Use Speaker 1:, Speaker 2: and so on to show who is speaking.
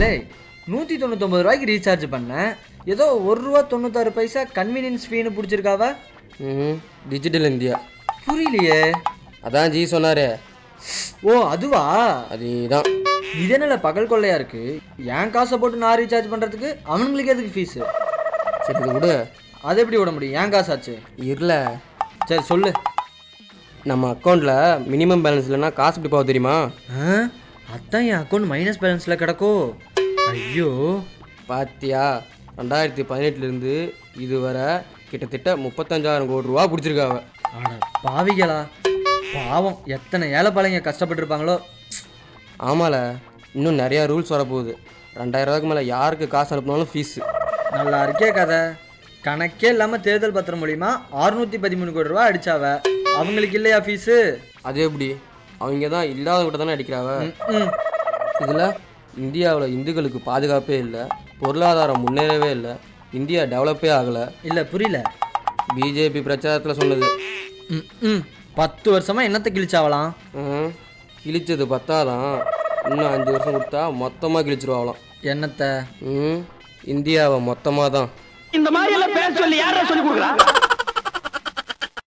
Speaker 1: லே நூற்றி தொண்ணூத்தொம்பது ரூபாய்க்கு ரீசார்ஜ் பண்ணேன் ஏதோ ஒரு ரூபா தொண்ணூத்தாறு பைசா கன்வீனியன்ஸ் ஃபீன்னு பிடிச்சிருக்காவ?
Speaker 2: ம் டிஜிட்டல் இந்தியா.
Speaker 1: புரியலையே.
Speaker 2: அதான் ஜி சொன்னாரே.
Speaker 1: ஓ அதுவா?
Speaker 2: அது தான்
Speaker 1: இது என்னல பகல் கொள்ளையா இருக்கு? என் காசை போட்டு நான் ரீசார்ஜ் பண்ணுறதுக்கு அவனுங்களுக்கு எதுக்கு ஃபீஸு
Speaker 2: சரி இது விடு.
Speaker 1: அதை எப்படி விட முடியும்? என் காசாச்சு?
Speaker 2: இருல
Speaker 1: சரி சொல்லு.
Speaker 2: நம்ம அக்கௌண்ட்டில் மினிமம் பேலன்ஸ் இல்லைன்னா காசு எப்படி போக தெரியுமா?
Speaker 1: அதான் என் அக்கௌண்ட் மைனஸ் பேலன்ஸில் கிடக்கோ. ஐயோ.
Speaker 2: பாத்தியா? ரெண்டாயிரத்தி பதினெட்டுலேருந்து இதுவரை கிட்டத்தட்ட முப்பத்தஞ்சாயிரம் கோடி ரூபா பிடிச்சிருக்காவ.
Speaker 1: பாவிகளா. பாவம். எத்தனை ஏழைப்பாளைங்க கஷ்டப்பட்டிருப்பாங்களோ.
Speaker 2: ஆமால. இன்னும் நிறையா ரூல்ஸ் வரப்போகுது. ரெண்டாயிரம் ரூபாய்க்கு மேலே யாருக்கு காசு அனுப்பினாலும் ஃபீஸு
Speaker 1: நல்லா இருக்கே கதை. கணக்கே இல்லாமல் தேர்தல் பத்திரம் மூலியமா அறுநூத்தி பதிமூணு கோடி ரூபா அடிச்சாவ. அவங்களுக்கு இல்லையா ஃபீஸு
Speaker 2: அது எப்படி? அவங்க தான் இல்லாத விட்ட தானே அடிக்கிறாவ இதில் இந்தியாவில் இந்துக்களுக்கு பாதுகாப்பே இல்லை பொருளாதாரம் முன்னேறவே இல்லை இந்தியா டெவலப்பே ஆகலை.
Speaker 1: இல்லை புரியல.
Speaker 2: பிஜேபி பிரச்சாரத்தில் சொன்னது.
Speaker 1: ம் பத்து வருஷமா என்னத்தை கிழிச்சாவலாம்?
Speaker 2: ம், கிழிச்சது பத்தாதான் இன்னும் அஞ்சு வருஷம் கொடுத்தா மொத்தமாக கிழிச்சிருவாங்களாம்
Speaker 1: என்னத்தை?
Speaker 2: ம் இந்தியாவை மொத்தமாக தான்
Speaker 3: இந்த மாதிரி எல்லாம் பேச சொல்லி